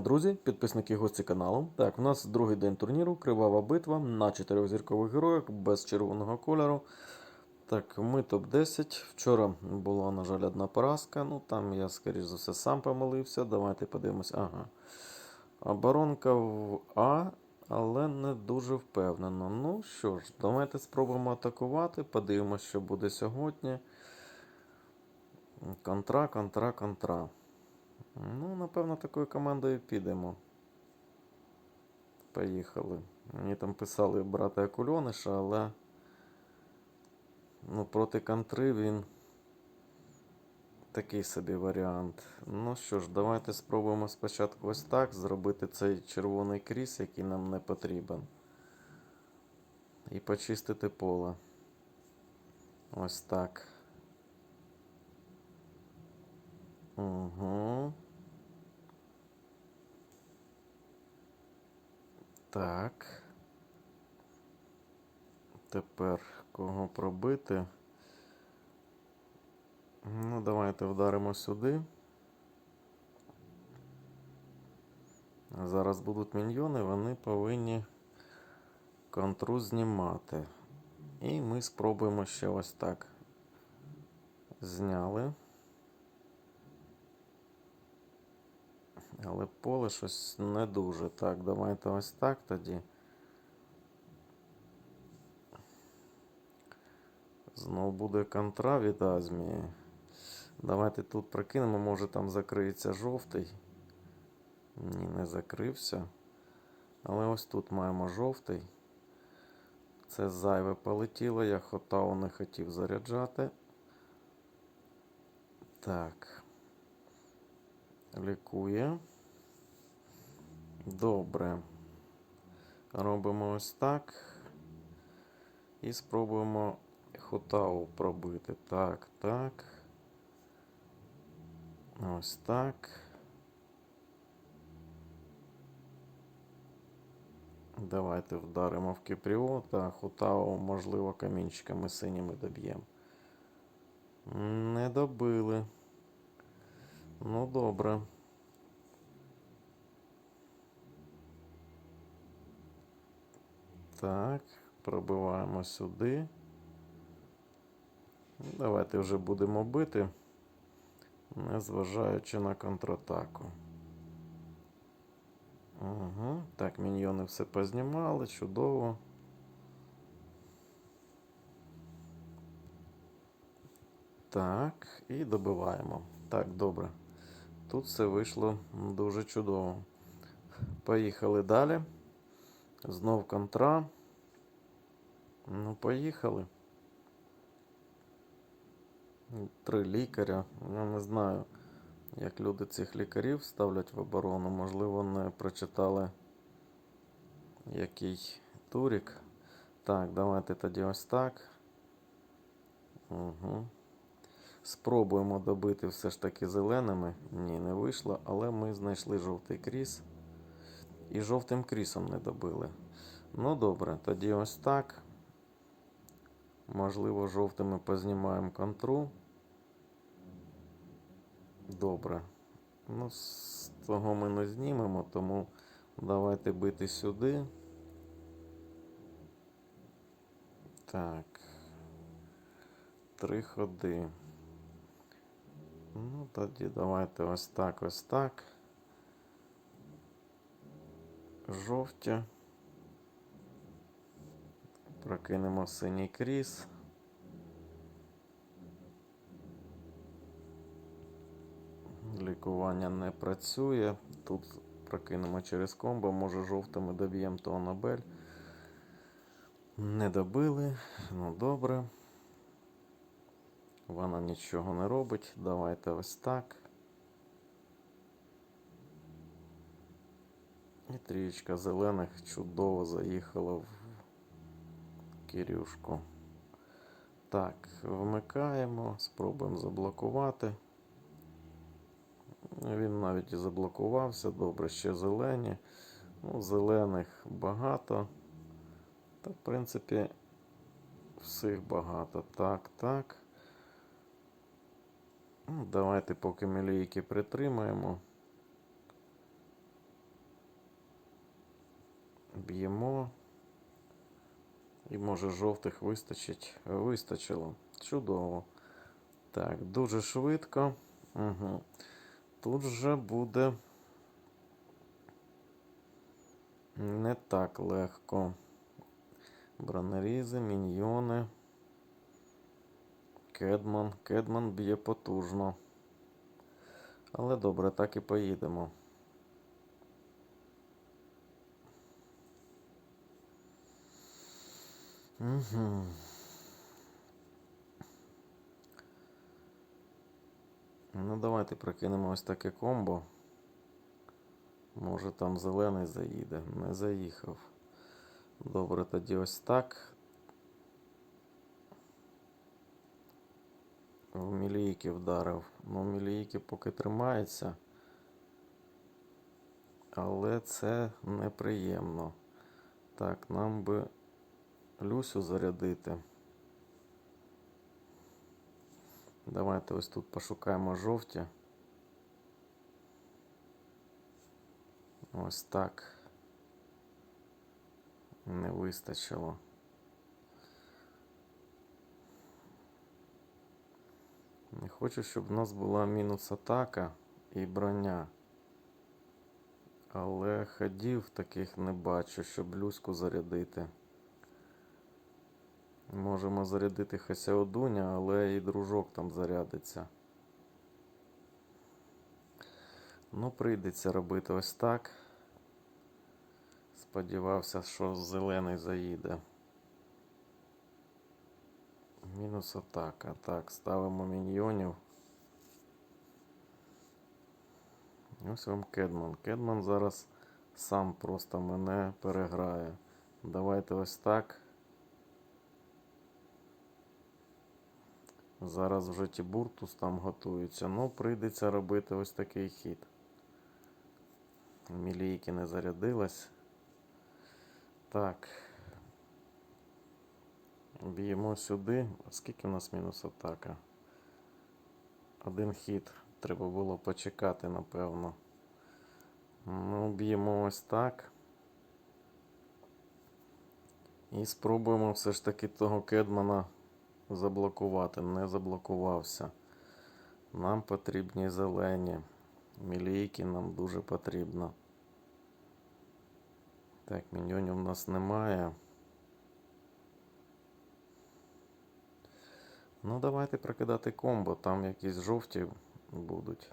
друзі, підписники гості каналу. Так, у нас другий день турніру, кривава битва на чотирьохзіркових героях без червоного кольору. Так, ми топ-10. Вчора була, на жаль, одна поразка. Ну там я, скоріш за все, сам помилився. Давайте подивимось. Ага. Оборонка в А, але не дуже впевнено. Ну що ж, давайте спробуємо атакувати. Подивимось, що буде сьогодні. Контра, контра, контра. Ну, напевно, такою командою підемо. Поїхали. Мені там писали брати Акульониша, але ну, проти контри він такий собі варіант. Ну що ж, давайте спробуємо спочатку ось так зробити цей червоний кріс, який нам не потрібен. І почистити поле. Ось так. Угу. Так. Тепер кого пробити? Ну, давайте вдаримо сюди. Зараз будуть міньйони, вони повинні контру знімати. І ми спробуємо ще ось так. Зняли. Але поле щось не дуже. Так, давайте ось так тоді. Знову буде контра від Азмії. Давайте тут прокинемо, може там закриється жовтий. Ні, не закрився. Але ось тут маємо жовтий. Це зайве полетіло, я хотау не хотів заряджати. Так. Лікує. Добре. Робимо ось так. І спробуємо хотау пробити. Так, так. Ось так. Давайте вдаримо в Кіпріо та Хотау, можливо, камінчиками синіми доб'ємо. Не добили. Ну, добре. Так, пробиваємо сюди. Давайте вже будемо бити, незважаючи на контратаку. Угу. Так, міньйони все познімали, чудово. Так, і добиваємо. Так, добре. Тут все вийшло дуже чудово. Поїхали далі. Знов контра. Ну, поїхали. Три лікаря. Я не знаю, як люди цих лікарів ставлять в оборону. Можливо, не прочитали який турік. Так, давайте тоді ось так. Угу. Спробуємо добити все ж таки зеленими. Ні, не вийшло, але ми знайшли жовтий кріс. І жовтим крісом не добили. Ну добре, тоді ось так. Можливо, жовтими познімаємо контру. Добре. Ну, з того ми не знімемо, тому давайте бити сюди. Так. Три ходи. Ну, тоді давайте ось так, ось так. Жовті. Прокинемо синій кріс. Лікування не працює. Тут прокинемо через комбо, може жовтими доб'ємо то Анабель. Не добили. Ну добре. Вона нічого не робить. Давайте ось так. І трієчка зелених чудово заїхала в Кирюшку. Так, вмикаємо, спробуємо заблокувати. Він навіть і заблокувався. Добре, ще зелені. Ну, зелених багато. Та, в принципі, всіх багато. Так, так. Ну, Давайте поки ми лійки притримаємо. Б'ємо. І може жовтих вистачить. Вистачило. Чудово. Так, дуже швидко. Угу. Тут же буде не так легко. Бронерізи, міньйони. Кедман. Кедман б'є потужно. Але добре, так і поїдемо. Угу. Ну, давайте прокинемо ось таке комбо. Може там зелений заїде. Не заїхав. Добре, тоді ось так. В мілійки вдарив. Ну, мілійки поки тримається. Але це неприємно. Так, нам би Люсю зарядити. Давайте ось тут пошукаємо жовті. Ось так. Не вистачило. Не хочу, щоб в нас була мінус атака і броня. Але ходів таких не бачу, щоб люську зарядити. Можемо зарядити Хасяодуня, але і дружок там зарядиться. Ну, прийдеться робити ось так. Сподівався, що зелений заїде. Мінус атака. Так, ставимо міньйонів. Ось вам Кедман. Кедман зараз сам просто мене переграє. Давайте ось так. Зараз вже Тібуртус там готується. Ну, прийдеться робити ось такий хід. Мілійки не зарядилась. Так. Б'ємо сюди. Скільки у нас мінус атака? Один хід. Треба було почекати, напевно. Ну, б'ємо ось так. І спробуємо все ж таки того Кедмана заблокувати. Не заблокувався. Нам потрібні зелені. Мілійки нам дуже потрібно. Так, міньйонів у нас немає. Ну, давайте прокидати комбо, там якісь жовті будуть.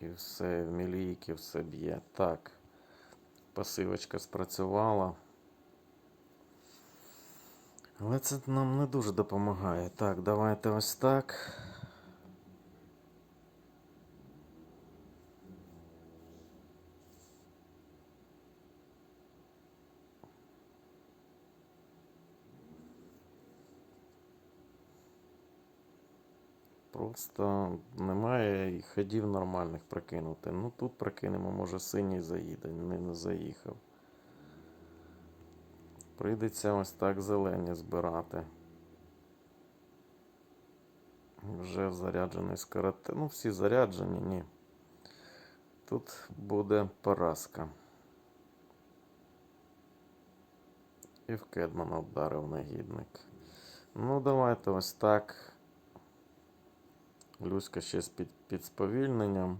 І все, в мілійки все б'є. Так. Пасивочка спрацювала. Але це нам не дуже допомагає. Так, давайте ось так. Просто немає ходів нормальних прокинути. Ну тут прокинемо, може синій заїде, не заїхав. Прийдеться ось так зелені збирати. Вже заряджений скороти. Ну, всі заряджені, ні. Тут буде поразка. І в Кедмана вдарив негідник. Ну, давайте ось так. Люська ще з під, під сповільненням.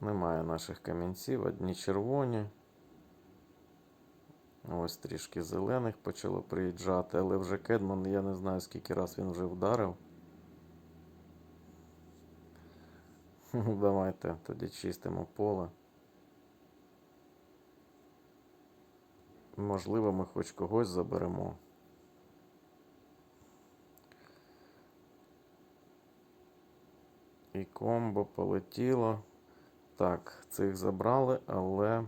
Немає наших камінців, одні червоні. Ось трішки зелених почало приїжджати, але вже Кедман, я не знаю, скільки раз він вже вдарив. Давайте тоді чистимо поле. Можливо, ми хоч когось заберемо. І комбо полетіло. Так, цих забрали, але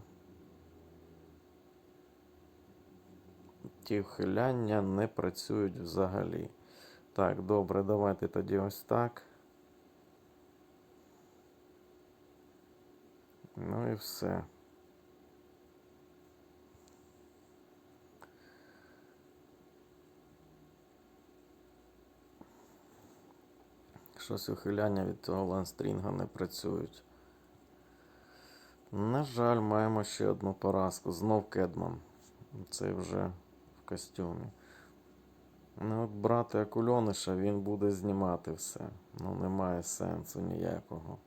ті вхиляння не працюють взагалі. Так, добре, давайте тоді ось так. Ну і все. Щось ухиляння від того ланстрінга не працюють. На жаль, маємо ще одну поразку. Знов Кедман. Це вже костюмі. Ну, от брати Акульониша, він буде знімати все. Ну, немає сенсу ніякого.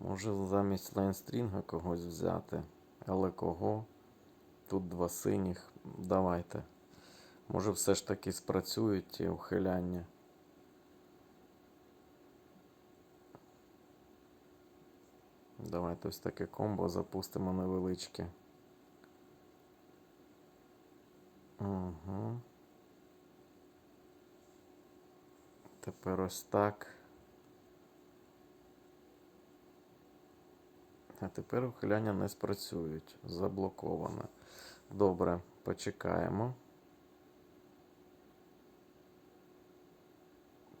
Може замість лайнстрінга когось взяти. Але кого? Тут два синіх. Давайте. Може все ж таки спрацюють ті ухиляння. Давайте ось таке комбо запустимо невеличке. Угу. Тепер ось так. А тепер ухиляння не спрацюють. Заблоковане. Добре, почекаємо.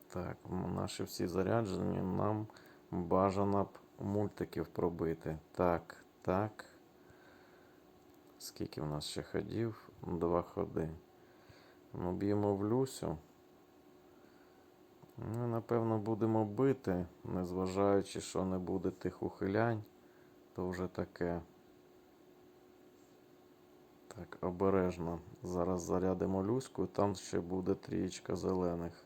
Так, наші всі заряджені. Нам бажано б мультиків пробити. Так, так. Скільки в нас ще ходів? Два ходи. Ну, б'ємо в Люсю. Ну, напевно, будемо бити, незважаючи, що не буде тих ухилянь, то вже таке. Так, обережно. Зараз зарядимо Люську, і там ще буде трієчка зелених.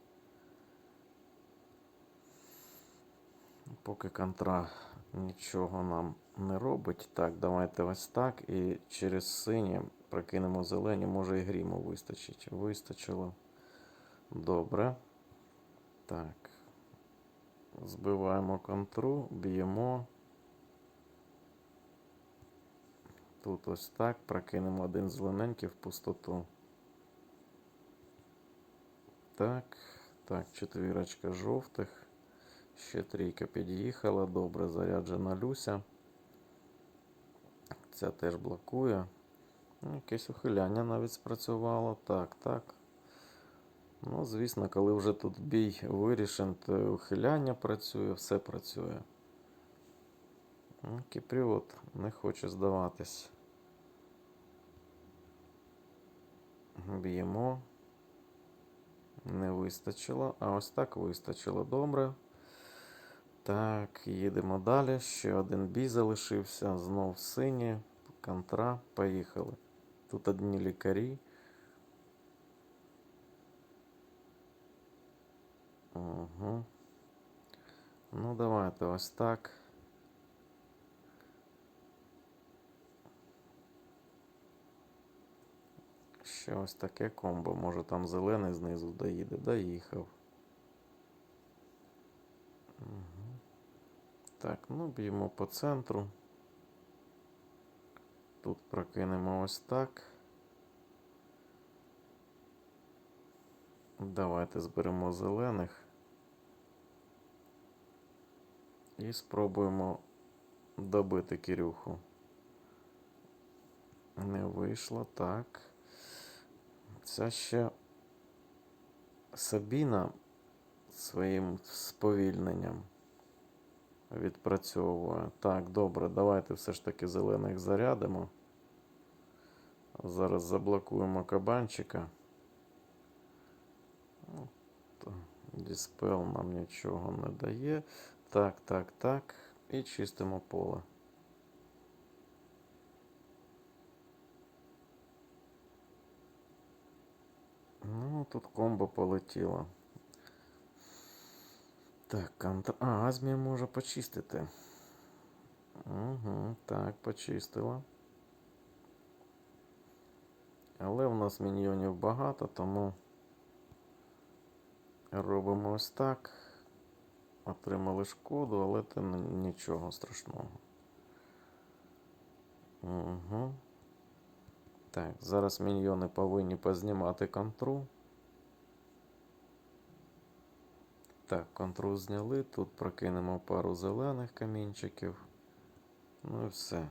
Поки контра нічого нам не робить. Так, давайте ось так. І через сині прокинемо зелені, може і гріму вистачить. Вистачило. Добре. Так. Збиваємо контру, б'ємо. Тут ось так. Прокинемо один зелененький в пустоту. Так. Так, четвірочка жовтих. Ще трійка під'їхала. Добре, заряджена Люся. Ця теж блокує. Ну, Якесь ухиляння навіть спрацювало. Так, так. Ну, звісно, коли вже тут бій вирішен, то ухиляння працює, все працює. Ну, Кіпріот не хоче здаватись. Б'ємо. Не вистачило. А ось так вистачило. Добре. Так, їдемо далі. Ще один бій залишився. Знов сині. Контра. Поїхали. Тут одні лікарі. Угу. Ну, давайте ось так. Ще ось таке комбо. Може там зелений знизу доїде. Доїхав. Угу. Так, ну б'ємо по центру. Тут прокинемо ось так. Давайте зберемо зелених. І спробуємо добити Кирюху. Не вийшло так. Ця ще Сабіна своїм сповільненням відпрацьовує. Так, добре, давайте все ж таки зелених зарядимо. Зараз заблокуємо кабанчика. Діспел нам нічого не дає. Так, так, так. І чистимо поле. Ну, тут комбо полетіло. Так, контр... А, Азмія може почистити. Угу, так, почистила. Але в нас міньйонів багато, тому робимо ось так. Отримали шкоду, але це нічого страшного. Угу. Так, зараз міньйони повинні познімати контру. Так, контру зняли. Тут прокинемо пару зелених камінчиків. Ну і все.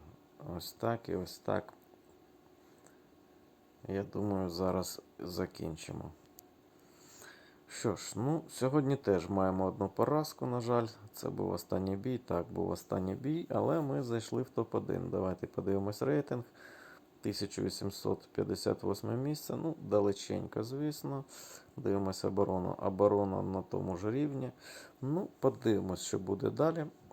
Ось так і ось так. Я думаю, зараз закінчимо. Що ж, ну, сьогодні теж маємо одну поразку, на жаль. Це був останній бій. Так, був останній бій, але ми зайшли в топ-1. Давайте подивимось рейтинг. 1858 місце. Ну, далеченько, звісно. Дивимося оборону. Оборона на тому ж рівні. Ну, подивимось, що буде далі.